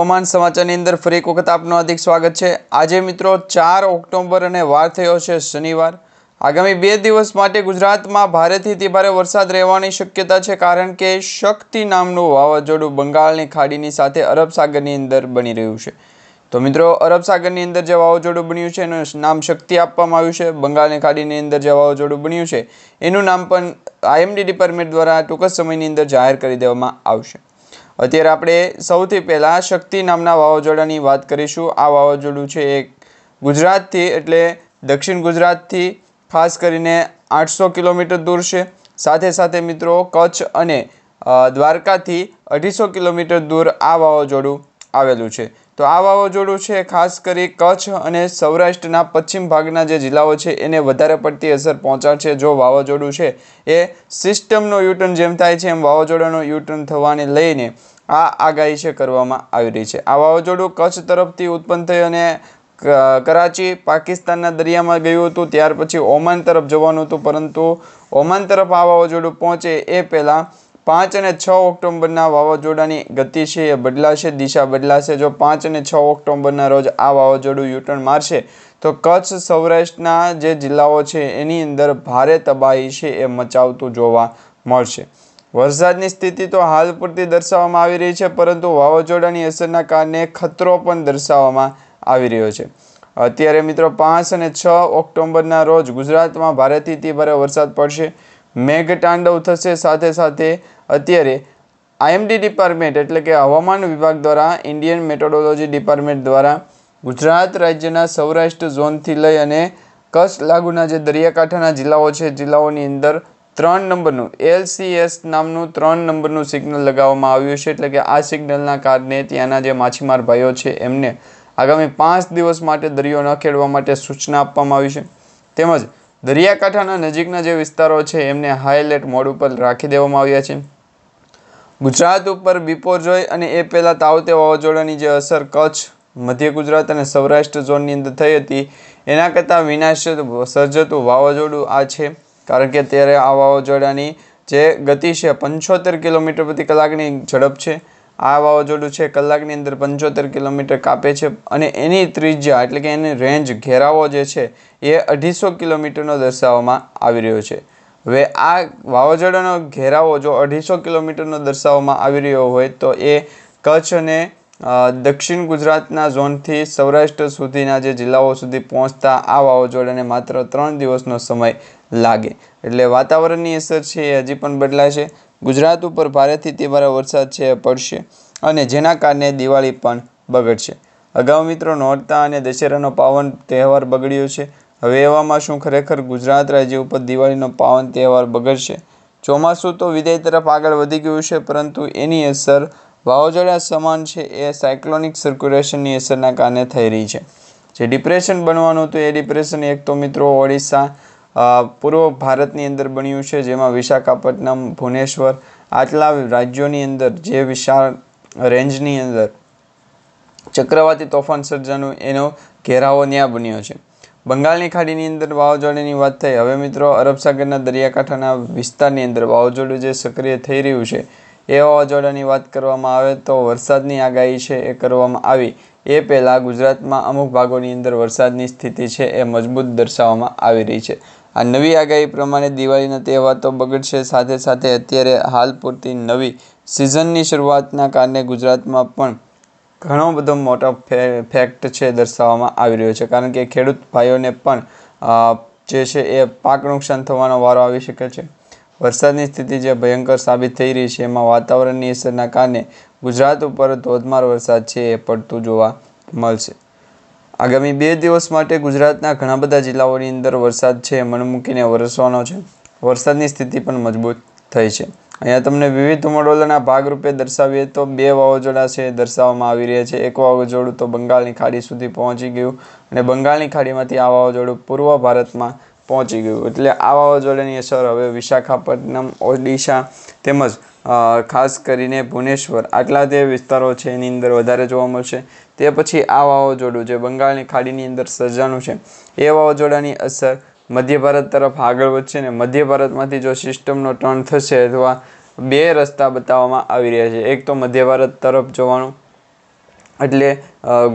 હવામાન સમાચારની અંદર ફરી એક વખત આપનું હાર્દિક સ્વાગત છે. આજે મિત્રો ચાર ઓક્ટોબર અને વાર થયો છે શનિવાર. આગામી બે દિવસ માટે ગુજરાતમાં ભારેથી તે ભારે વરસાદ રહેવાની શક્યતા છે કારણ કે શક્તિ નામનું વાવાઝોડું બંગાળની ખાડીની સાથે અરબ સાગરની અંદર બની રહ્યું છે. તો મિત્રો, અરબ સાગરની અંદર જે વાવાઝોડું બન્યું છે એનું નામ શક્તિ આપવામાં આવ્યું છે. બંગાળની ખાડીની અંદર જે વાવાઝોડું બન્યું છે, એનું નામ પણ આઈએમડી ડિપાર્ટમેન્ટ દ્વારા ટૂંક સમયની અંદર જાહેર કરી દેવામાં આવશે. અત્યારે આપણે સૌથી પહેલાં શક્તિ નામના વાવાઝોડાની વાત કરીશું. આ વાવાઝોડું છે એ ગુજરાતથી એટલે દક્ષિણ ગુજરાતથી ખાસ કરીને આઠસો કિલોમીટર દૂર છે. સાથે સાથે મિત્રો કચ્છ અને દ્વારકાથી અઢીસો કિલોમીટર દૂર આ વાવાઝોડું આવેલું છે. તો આ વાવાઝોડું છે, ખાસ કરી કચ્છ અને સૌરાષ્ટ્રના પશ્ચિમ ભાગના જે જિલ્લાઓ છે, એને વધારે પડતી અસર પહોંચાડશે. જો વાવાઝોડું છે, એ સિસ્ટમનો યુટર્ન જેમ થાય છે, એમ વાવાઝોડાનો યુટર્ન થવાને લઈને આ આગાહી છે કરવામાં આવી રહી છે. આ વાવાઝોડું કચ્છ તરફથી ઉત્પન્ન થઈ અને કરાચી, પાકિસ્તાનના દરિયામાં ગયું હતું. ત્યાર પછી ઓમાન તરફ જવાનું હતું, પરંતુ ઓમાન તરફ આ વાવાઝોડું પહોંચે એ પહેલાં પાંચ અને છ ઓક્ટોબરના વાવાઝોડાની ગતિ છે એ બદલાશે, દિશા બદલાશે. જો પાંચ અને છ ઓક્ટોબરના રોજ આ વાવાઝોડું યુટર્ન મારશે, તો કચ્છ, સૌરાષ્ટ્રના જે જિલ્લાઓ છે એની અંદર ભારે તબાહી છે એ મચાવતું જોવા મળશે. વરસાદની સ્થિતિ તો હાલ પૂરતી દર્શાવવામાં આવી રહી છે, પરંતુ વાવાઝોડાની અસરના કારણે ખતરો પણ દર્શાવવામાં આવી રહ્યો છે. અત્યારે મિત્રો પાંચ અને છ ઓક્ટોબરના રોજ ગુજરાતમાં ભારેથી ભારે વરસાદ પડશે. મેઘતાંડવ થશે. સાથે સાથે અત્યારે આઈએમડી ડિપાર્ટમેન્ટ એટલે કે હવામાન વિભાગ દ્વારા ઇન્ડિયન મેટોડોલોજી ડિપાર્ટમેન્ટ દ્વારા ગુજરાત રાજ્યના સૌરાષ્ટ્ર ઝોનથી લઈ અને કચ્છ લાગુના જે દરિયાકાંઠાના જિલ્લાઓ છે, જિલ્લાઓની અંદર ત્રણ નંબરનું એલસીએસ નામનું ત્રણ નંબરનું સિગ્નલ લગાવવામાં આવ્યું છે. એટલે કે આ સિગ્નલના કારણે ત્યાંના જે માછીમાર ભાઈઓ છે, એમને આગામી પાંચ દિવસ માટે દરિયો ન ખેડવા માટે સૂચના આપવામાં આવી છે. તેમજ દરિયાકાંઠાના નજીકના જે વિસ્તારો છે, એમને હાઈ એલર્ટ મોડ ઉપર રાખી દેવામાં આવ્યા છે. ગુજરાત ઉપર બિપોરજોય અને એ પહેલાં તાવતે વાવાઝોડાની જે અસર કચ્છ, મધ્ય ગુજરાત અને સૌરાષ્ટ્ર ઝોનની અંદર થઈ હતી. એના કરતાં વિનાશ સર્જતું વાવાઝોડું આ છે, કારણ કે ત્યારે આ વાવાઝોડાની જે ગતિ છે, પંચોતેર કિલોમીટર પ્રતિ કલાકની ઝડપ છે. આ વાવાઝોડું છે, કલાકની અંદર પંચોતેર કિલોમીટર કાપે છે અને એની ત્રિજ્યા એટલે કે એની રેન્જ ઘેરાવો જે છે, એ અઢીસો કિલોમીટરનો દર્શાવવામાં આવી રહ્યો છે. હવે આ વાવાઝોડાનો ઘેરાવો જો અઢીસો કિલોમીટરનો દર્શાવવામાં આવી રહ્યો હોય તો એ કચ્છ અને દક્ષિણ ગુજરાતના ઝોનથી સૌરાષ્ટ્ર સુધીના જે જિલ્લાઓ સુધી પહોંચતા આ વાવાઝોડાને માત્ર ત્રણ દિવસનો સમય લાગે. એટલે વાતાવરણની અસર છે એ હજી પણ બદલાશે ગુજરાત ઉપર ભારેથી તે વરસાદ છે, પડશે અને જેના કારણે દિવાળી પણ બગડશે. અગાઉ મિત્રો નોરતા અને દશેરાનો પાવન તહેવાર બગડ્યો છે. હવે એવામાં શું ખરેખર ગુજરાત રાજ્ય ઉપર દિવાળીનો પાવન તહેવાર બગડશે? ચોમાસું તો વિદાય તરફ આગળ વધી ગયું છે, પરંતુ એની અસર વાવાઝોડા સમાન છે, એ સાયક્લોનિક સર્ક્યુલેશનની અસરના કારણે થઈ રહી છે. જે ડિપ્રેશન બનવાનું હતું, એ ડિપ્રેશન એક તો મિત્રો ઓડિશા પૂર્વ ભારતની અંદર બન્યું છે, જેમાં વિશાખાપટ્ટનમ, ભુવનેશ્વર આટલા રાજ્યોની અંદર, જે વિશાળ રેન્જની અંદર ચક્રવાતી તોફાન સર્જાનું, એનો ઘેરાવો ત્યાં બન્યો છે. બંગાળની ખાડીની અંદર વાવાઝોડાની વાત થઈ, હવે મિત્રો અરબ સાગરના દરિયાકાંઠાના વિસ્તારની અંદર વાવાઝોડું જે સક્રિય થઈ રહ્યું છે, એ વાવાઝોડાની વાત કરવામાં આવે તો વરસાદની આગાહી છે એ કરવામાં આવી. એ પહેલાં ગુજરાતમાં અમુક ભાગોની અંદર વરસાદની સ્થિતિ છે એ મજબૂત દર્શાવવામાં આવી રહી છે. આ નવી આગાહી પ્રમાણે દિવાળીનો તહેવાર તો બગડશે. સાથે સાથે અત્યારે હાલ પૂરતી નવી સિઝનની શરૂઆતના કારણે ગુજરાતમાં પણ ઘણો બધો મોટો ફેક્ટ છે દર્શાવવામાં આવી રહ્યો છે. કારણ કે ખેડૂત ભાઈઓને પણ જે છે એ પાક નુકસાન થવાનો વારો આવી શકે છે. વરસાદની સ્થિતિ જે ભયંકર સાબિત થઈ રહી છે, એમાં વાતાવરણની અસરના કારણે ગુજરાત ઉપર ધોધમાર વરસાદ છે એ પડતું જોવા મળશે. આગામી બે દિવસ માટે ગુજરાતના ઘણા બધા જિલ્લાઓની અંદર વરસાદ છે એ મન મૂકીને વરસવાનો છે. વરસાદની સ્થિતિ પણ મજબૂત થઈ છે. અહીંયા તમને વિવિધ મોડલોના ભાગરૂપે દર્શાવીએ તો બે વાવાઝોડા છે દર્શાવવામાં આવી રહ્યા છે. એક વાવાઝોડું તો બંગાળની ખાડી સુધી પહોંચી ગયું અને બંગાળની ખાડીમાંથી આ વાવાઝોડું પૂર્વ ભારતમાં પહોંચી ગયું. એટલે આ વાવાઝોડાની અસર હવે વિશાખાપટ્ટનમ, ઓડિશા તેમજ ખાસ કરીને ભુવનેશ્વર. આટલા જે વિસ્તારો છે, એની અંદર વધારે જોવા મળશે. તે પછી આ વાવાઝોડું જે બંગાળની ખાડીની અંદર સર્જાનું છે, એ વાવાઝોડાની અસર મધ્ય ભારત તરફ આગળ વધશે ને મધ્ય ભારતમાંથી જો સિસ્ટમનો ટર્ન થશે અથવા બે રસ્તા બતાવવામાં આવી રહ્યા છે. એક તો મધ્ય ભારત તરફ જવાનું, એટલે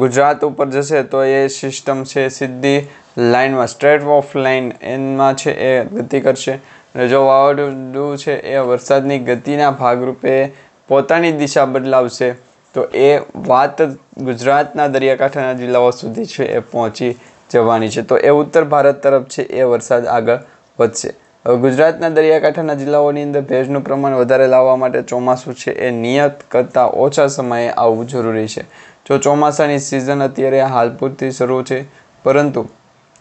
ગુજરાત ઉપર જશે તો એ સિસ્ટમ છે સીધી લાઇનમાં સ્ટ્રેટ ઓફ લાઇન એમાં છે એ ગતિ કરશે. વાવાઝોડું છે એ વરસાદની ગતિના ભાગરૂપે પોતાની દિશા બદલાવશે, તો એ વાત ગુજરાતના દરિયાકાંઠાના જિલ્લાઓ સુધી છે એ પહોંચી જવાની છે. તો એ ઉત્તર ભારત તરફ છે એ વરસાદ આગળ વધશે. ગુજરાતના દરિયાકાંઠાના જિલ્લાઓની અંદર ભેજનું પ્રમાણ વધારે લાવવા માટે ચોમાસું છે એ નિયત કરતાં ઓછા સમયે આવવું જરૂરી છે. જો ચોમાસાની સિઝન અત્યારે હાલ પૂરતી શરૂ છે, પરંતુ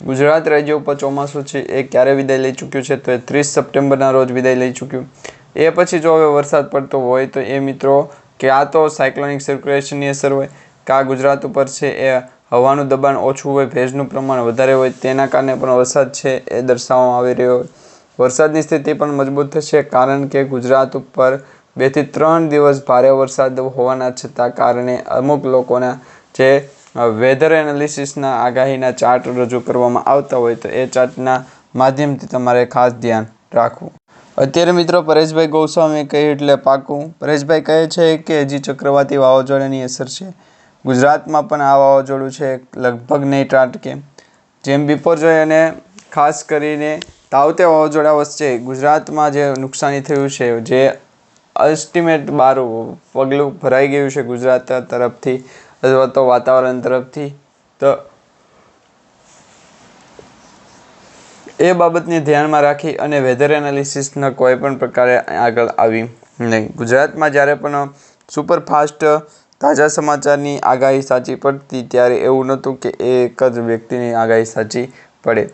ગુજરાત રાજ્ય ઉપર ચોમાસું છે, એ ક્યારે વિદાય લઈ ચૂક્યું છે તો એ ત્રીસ સપ્ટેમ્બરના રોજ વિદાય લઈ ચૂક્યું. એ પછી જો હવે વરસાદ પડતો હોય તો એ મિત્રો કે આ તો સાયક્લોનિક સર્ક્યુલેશનની અસર હોય, કે ગુજરાત ઉપર છે એ હવાનું દબાણ ઓછું હોય, ભેજનું પ્રમાણ વધારે હોય, તેના કારણે પણ વરસાદ છે એ દર્શાવવામાં આવી રહ્યો હોય. વરસાદની સ્થિતિ પણ મજબૂત થશે કારણ કે ગુજરાત ઉપર બેથી ત્રણ દિવસ ભારે વરસાદ હોવાના છતાં કારણે અમુક લોકોના જે વેધર એનાલિસિસના આગાહીના ચાર્ટ રજૂ કરવામાં આવતા હોય તો એ ચાર્ટના માધ્યમથી તમારે ખાસ ધ્યાન રાખવું. અત્યારે મિત્રો પરેશભાઈ ગોસ્વામી કહ્યું એટલે પાકું. પરેશભાઈ કહે છે કે હજી ચક્રવાતી વાવાઝોડાની અસર છે. ગુજરાતમાં પણ આ વાવાઝોડું છે લગભગ નહીં ત્રાટકે જેમ બિફોર જોઈ અને ખાસ કરીને તાવતે વાવાઝોડા વચ્ચે ગુજરાતમાં જે નુકસાની થયું છે, જે અલ્ટિમેટ બાર પગલું ભરાઈ ગયું છે ગુજરાત તરફથી અથવા તો વાતાવરણ તરફથી, તો એ બાબતને ધ્યાનમાં રાખી અને વેધર એનાલિસિસના કોઈ પણ પ્રકારે આગળ આવી નહીં. ગુજરાતમાં જ્યારે પણ સુપરફાસ્ટ તાજા સમાચારની આગાહી સાચી પડતી, ત્યારે એવું નહોતું કે એક જ વ્યક્તિની આગાહી સાચી પડે.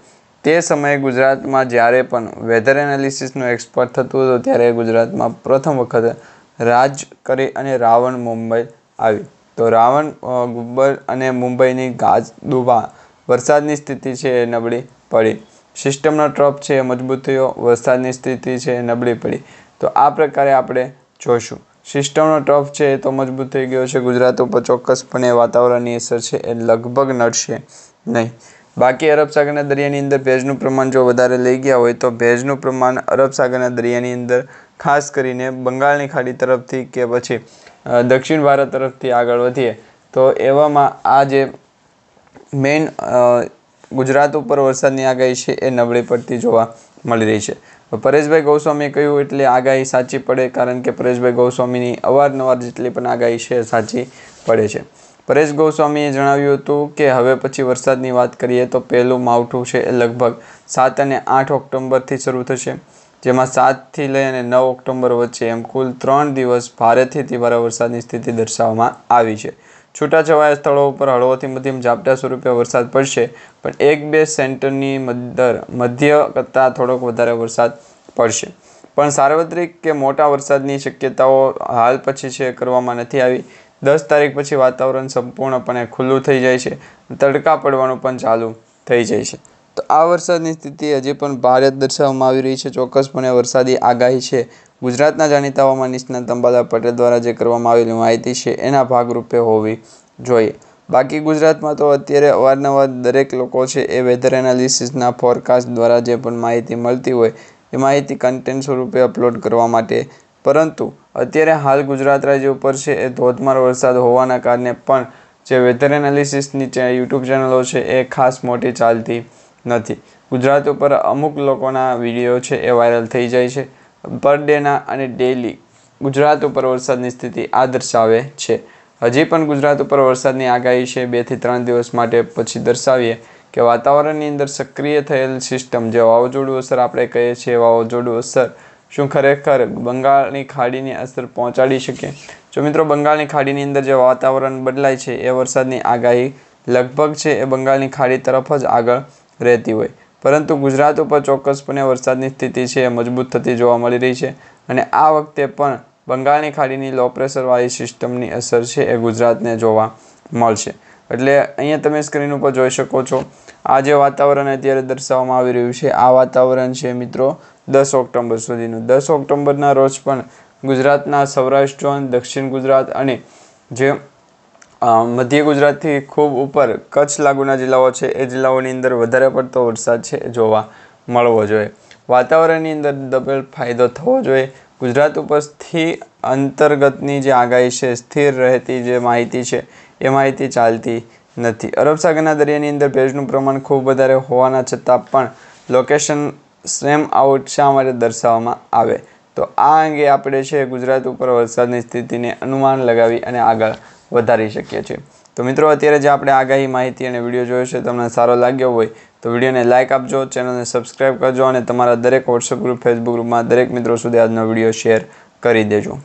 તે સમયે ગુજરાતમાં જ્યારે પણ વેધર એનાલિસિસનો એક્સપર્ટ થતું હતું, ત્યારે ગુજરાતમાં પ્રથમ વખત રાજ કરી અને રાવણ મુંબઈ આવી. તો રાવણ ગુબ્બર અને મુંબઈની ગાજદુબા વરસાદની સ્થિતિ છે એ નબળી પડી. સિસ્ટમનો ટ્રપ છે એ મજબૂત થયો, વરસાદની સ્થિતિ છે નબળી પડી. તો આ પ્રકારે આપણે જોઈશું સિસ્ટમનો ટ્રફ છે એ તો મજબૂત થઈ ગયો છે, ગુજરાત ઉપર ચોક્કસપણે વાતાવરણની અસર છે એ લગભગ નડશે નહીં. બાકી અરબ સાગરના દરિયાની અંદર ભેજનું પ્રમાણ જો વધારે લઈ ગયા હોય તો ભેજનું પ્રમાણ અરબ સાગરના દરિયાની અંદર ખાસ કરીને બંગાળની ખાડી તરફથી કે પછી દક્ષિણ ભારત તરફથી આગળ વધીએ, તો એવામાં આ જે મેઇન ગુજરાત ઉપર વરસાદની આગાહી છે એ નબળી પડતી જોવા મળી રહી છે. પરેશભાઈ ગોસ્વામીએ કહ્યું એટલે આગાહી સાચી પડે કારણ કે પરેશભાઈ ગોસ્વામીની અવારનવાર જેટલી પણ આગાહી છે સાચી પડે છે. પરેશ ગોસ્વામીએ જણાવ્યું હતું કે હવે પછી વરસાદની વાત કરીએ તો પહેલું માવઠું છે એ લગભગ સાત અને આઠ ઓક્ટોબરથી શરૂ થશે. જેમાં સાતથી લઈ અને નવ ઓક્ટોબર વચ્ચે એમ કુલ ત્રણ દિવસ ભારેથી તીવ્ર વરસાદની સ્થિતિ દર્શાવવામાં આવી છે. છૂટાછવાયા સ્થળો ઉપર હળવોથી મધ્યમ ઝાપટા સ્વરૂપે વરસાદ પડશે, પણ એક બે સેન્ટરની મધ્ય મધ્ય કરતાં થોડોક વધારે વરસાદ પડશે. પણ સાર્વત્રિક કે મોટા વરસાદની શક્યતાઓ હાલ પછી છે કરવામાં નથી આવી. દસ તારીખ પછી વાતાવરણ સંપૂર્ણપણે ખુલ્લું થઈ જાય છે. તડકા પડવાનું પણ ચાલુ થઈ જાય છે. તો આ વરસાદની સ્થિતિ હજી પણ ભારે દર્શાવવામાં આવી રહી છે. ચોક્કસપણે વરસાદી આગાહી છે. ગુજરાતના જાણીતા હવામાન નિષ્ણાત અંબાલા પટેલ દ્વારા જે કરવામાં આવેલી માહિતી છે એના ભાગરૂપે હોવી જોઈએ. બાકી ગુજરાતમાં તો અત્યારે અવારનવાર દરેક લોકો છે એ વેધર એનાલિસિસના ફોરકાસ્ટ દ્વારા જે પણ માહિતી મળતી હોય એ માહિતી કન્ટેન્ટ સ્વરૂપે અપલોડ કરવા માટે. પરંતુ અત્યારે હાલ ગુજરાત રાજ્ય ઉપર છે એ ધોધમાર વરસાદ હોવાના કારણે પણ જે વેધર એનાલિસિસની યુટ્યુબ ચેનલો છે એ ખાસ મોટી ચાલતી નથી. ગુજરાત ઉપર અમુક લોકોના વીડિયો છે એ વાયરલ થઈ જાય છે. પર ડેના અને ડેલી ગુજરાત ઉપર વરસાદની સ્થિતિ આ દર્શાવે છે. હજી પણ ગુજરાત ઉપર વરસાદની આગાહી છે. બેથી ત્રણ દિવસ માટે પછી દર્શાવીએ કે વાતાવરણની અંદર સક્રિય થયેલ સિસ્ટમ જે વાવાઝોડું અસર આપણે કહીએ છીએ, વાવાઝોડું અસર શું ખરેખર બંગાળની ખાડીની અસર પહોંચાડી શકે? જો મિત્રો, બંગાળની ખાડીની અંદર જે વાતાવરણ બદલાય છે એ વરસાદની આગાહી લગભગ છે. એ બંગાળની ખાડી તરફ જ આગળ રહેતી હોય. પરંતુ ગુજરાત ઉપર ચોક્કસપણે વરસાદની સ્થિતિ છે એ મજબૂત થતી જોવા મળી રહી છે અને આ વખતે પણ બંગાળની ખાડીની લો પ્રેશરવાળી સિસ્ટમની અસર છે એ ગુજરાતને જોવા મળશે. એટલે અહીંયા તમે સ્ક્રીન ઉપર જોઈ શકો છો, આ જે વાતાવરણ અત્યારે દર્શાવવામાં આવી રહ્યું છે, આ વાતાવરણ છે મિત્રો દસ ઓક્ટોબર સુધીનું. દસ ઓક્ટોબરના રોજ પણ ગુજરાતના સૌરાષ્ટ્ર, દક્ષિણ ગુજરાત અને જે મધ્ય ગુજરાતથી ખૂબ ઉપર કચ્છ લાગુના જિલ્લાઓ છે. એ જિલ્લાઓની અંદર વધારે પડતો વરસાદ છે જોવા મળવો જોઈએ. વાતાવરણની અંદર ડબલ ફાયદો થવો જોઈએ. ગુજરાત ઉપર સ્થિર અંતર્ગતની જે આગાહી છે, સ્થિર રહેતી જે માહિતી છે, એ માહિતી ચાલતી નથી. અરબ સાગરના દરિયાની અંદર ભેજનું પ્રમાણ ખૂબ વધારે હોવાના છતાં પણ લોકેશન સેમ આઉટ શા માટે દર્શાવવામાં આવે? તો આ અંગે આપણે છે ગુજરાત ઉપર વરસાદની સ્થિતિને અનુમાન લગાવી અને આગળ વધારી શકીએ છીએ. તો મિત્રો, અત્યારે જે આપણે આગાહી માહિતી અને વીડિયો જોયો છે, તમને સારો લાગ્યો હોય, તો વિડીયોને લાઇક આપજો ચેનલને સબસ્ક્રાઇબ કરજો અને તમારા દરેક વોટ્સઅપ ગ્રુપ ફેસબુક ગ્રુપમાં દરેક મિત્રો સુધી આજનો વીડિયો શેર કરી દેજો.